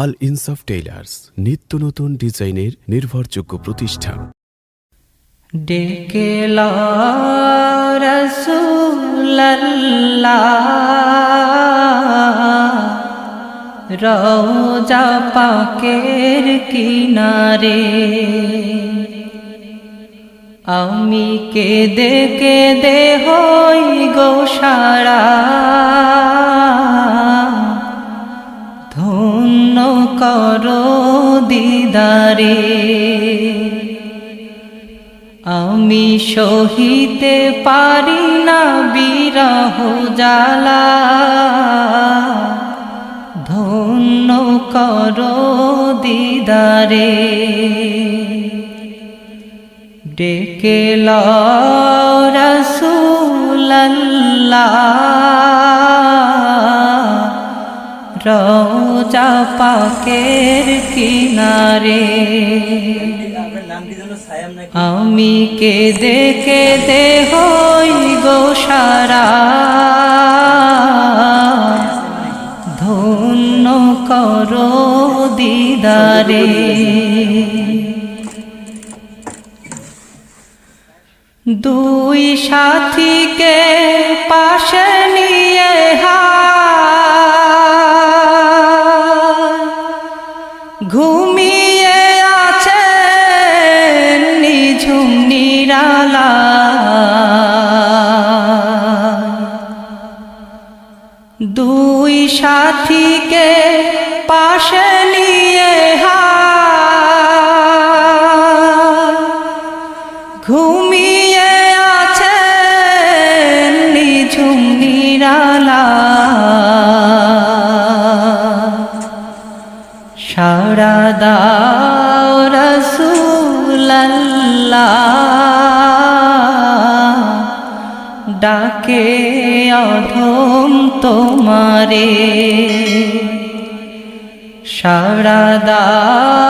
আল ইনসাফ টেইলার্স নিত্য নতুন ডিজাইনের নির্ভরযোগ্য প্রতিষ্ঠান। ডেকে পাকের কিনারে। আমি কেঁদে কেঁদে হই গো করো দিদারে। আমি সহিতে পারি না বিরহ জালা ধন্য করো দিদারে। ডেকে রসুল্লাহ রোজা পাকের কিনারে। আমি কেঁদে কেঁদে হই গো সারা। ধন্য করো দিদারে। দুই সাথীকে পাশে নিয়ে সাথীকে পাশে নিয়ে হায় ঘুমিয়ে আছে নিঝুম নিরালা। সারা দাও রসুল্লাহ ডাকে অধম তোমারে। সারা দাও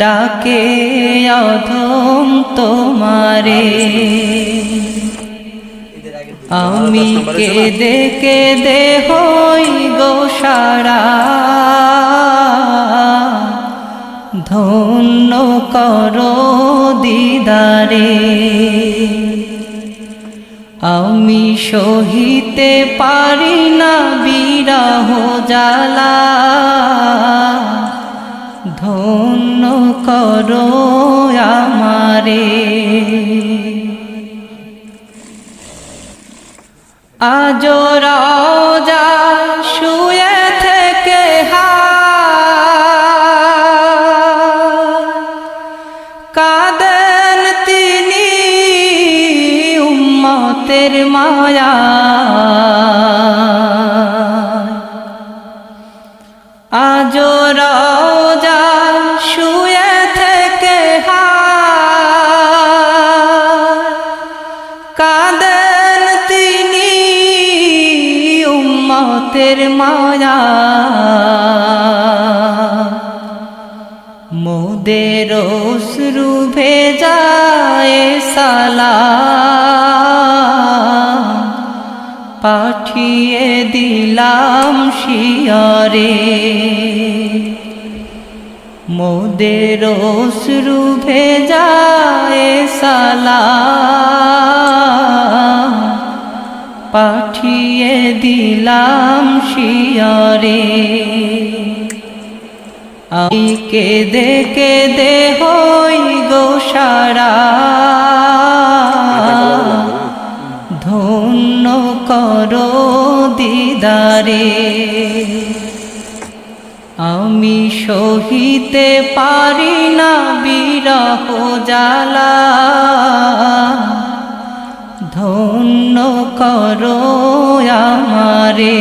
ডাকে অধম তোমারে। আমি কেঁদে কেঁদে হই গো সারা। ধন্য করো দিদারে। আমি সহিতে পারি না বিরহ জালা ধন্য করো আমারে। আজ উম্মতের মায়া। আজ রাজা শুয়ে থেকে কাদেন তিনি উম্মতের মায়া। মোদের অশ্রু ভেজায় সালা। পাঠিয়ে দিলাম শিয়রে। মোদের অশ্রু ভেজায় সালা। পাঠিয়ে দিলাম শিয়রে। আমি কেঁদে কেঁদে হই গো করো দিদারে। আমি সহিতে পারি না বিরহ জালা ধন্য করো আমারে।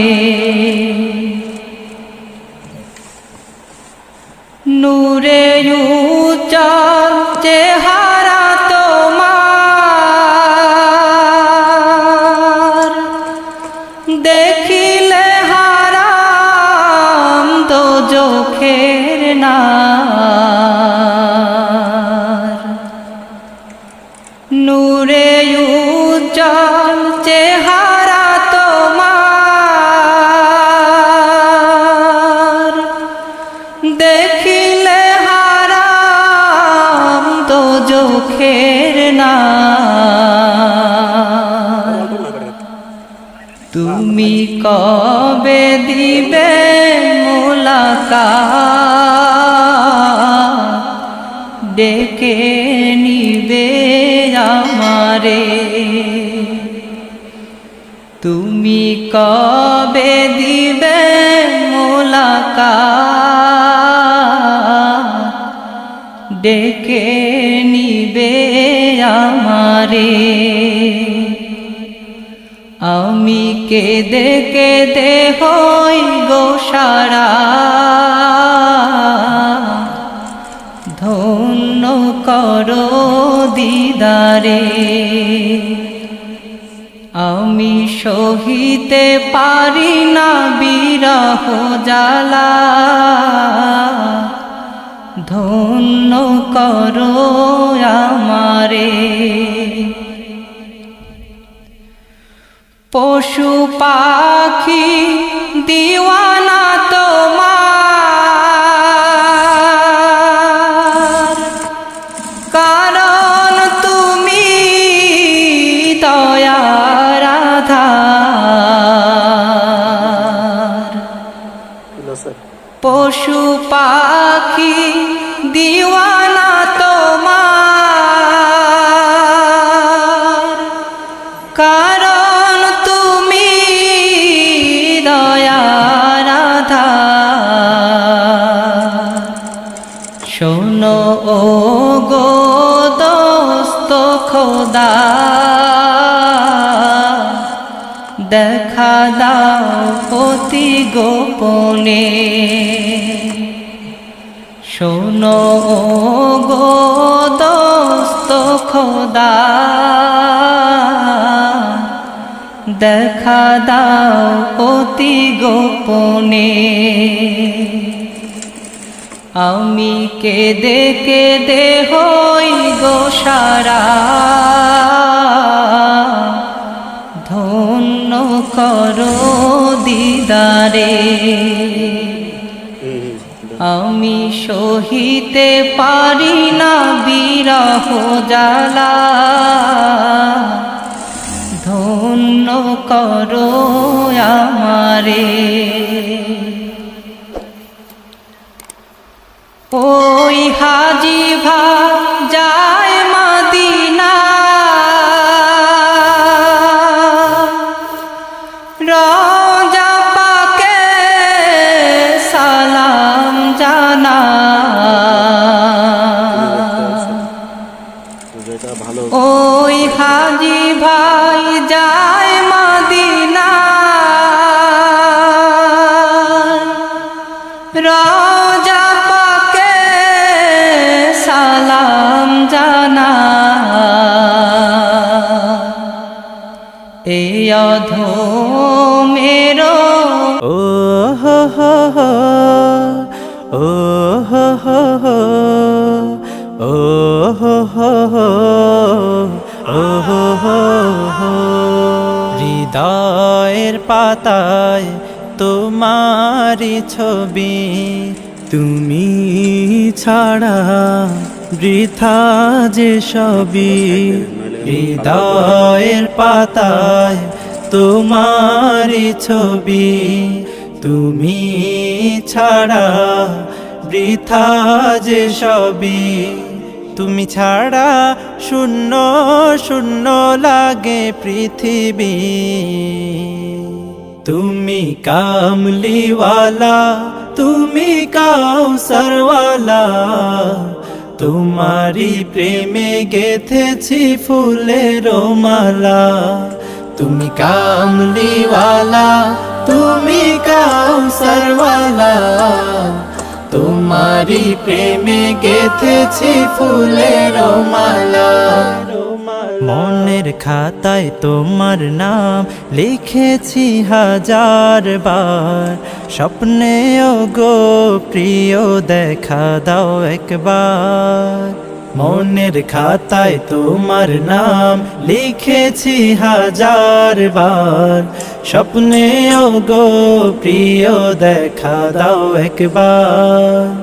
নূরে উজ্জ্বল মিনার নূরে উজ্জ্বল চেহারা তোমার। দেখিলে হারাম তো জোখের না তুমি কবে দিবে ডেকে নিবে আমারে। তুমি কবে দিবে মোলাকা ডেকে নিবে আমারে। আমি কেঁদে কেঁদে হই গো করো দিদারে। আমি সহিতে পারি না বিরহ জ্বালা। ধন্য করো আমারে। পশু পাখি, দিওয়ানা তোমার পাখি দিওয়ানা তোমার। কারণ তুমি দয়ার আধার শোনো ও গো দোস্ত খোদা। দেখা দাও অতি গোপনে। শোনো গো দোস্ত খোদা। দেখা দাও অতি গোপনে। আমি কেঁদে কেঁদে হই গো সারা। ধন্য করো দিদারে। আমি সহিতে পারি না বিরহ জ্বালা। ধন্য করো আমারে। ওই হাজি ভাই যায় মদিনা রাজা পাকে সালাম জানা এই অধো মেরো ও হো হো হো ও পাতায় তোমারি ছবি। তুমি ছাড়া বৃথা যে সবই। হৃদয়ের পাতায় তোমারি ছবি। তুমি ছাড়া বৃথা যে সবই। তুমি ছাড়া শূন্য শূন্য লাগে পৃথিবী। তুমি কামলিওয়ালা, তুমি কাউ কাউসারওয়ালা তোমারি প্রেমে গেথেছি ফুলের মালা। তুমি কামলিওয়ালা, তুমি কাউ কাউসারওয়ালা তোমারি প্রেমে গেথেছি ফুলের মালা। মনের খাতায় তোমার নাম লিখেছি হাজার বার। স্বপ্নেও গো প্রিয়, দেখা দাও একবার। মনের খাতায় তোমার নাম লিখেছি হাজার বার। স্বপ্নেও গো প্রিয়, দেখা দাও একবার।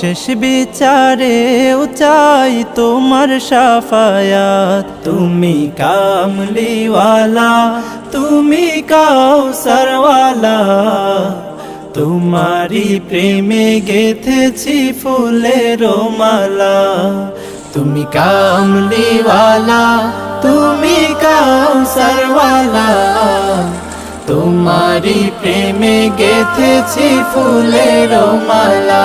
শেষ বিচারে চাই তোমার সাফায়াত। তুমি কামলিওয়ালা, তুমি কাউসারওয়ালা। তোমারি প্রেমে গেথেছি ফুলের মালা। তুমি কামলিওয়ালা, তুমি কাউসারওয়ালা। তোমারি প্রেমে গেথেছি ফুলের মালা।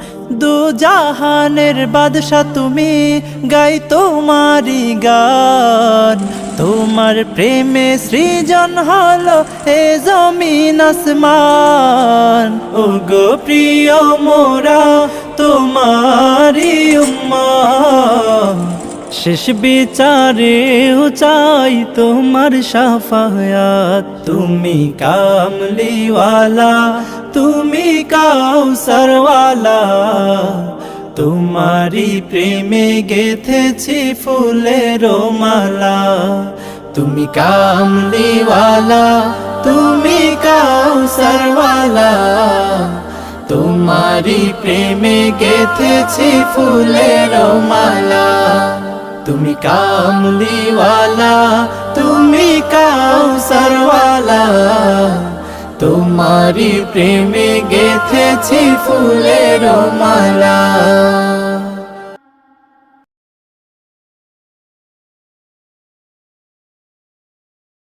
দু জাহানের বাদশা তুমি গাই তোমারি গান। তোমার প্রেমে সৃজন হলো এ জমিন আসমান। ও গো প্রিয় মোরা তোমারি শেষ বিচারে চাই তোমার সাফায়াত। তুমি কামলিওয়ালা তুমি কাউ কাউসারওয়ালা তোমারি প্রেমে গেথেছি ফুলের মালা। তুমি কামলিওয়ালা, তুমি কাউ কাউসারওয়ালা তোমারি প্রেমে গেথেছি ফুলের মালা। তুমি কামলিওয়ালা, তুমি কাউ কাউসারওয়ালা তোমারি প্রেমে গেথেছি ফুলের মালা।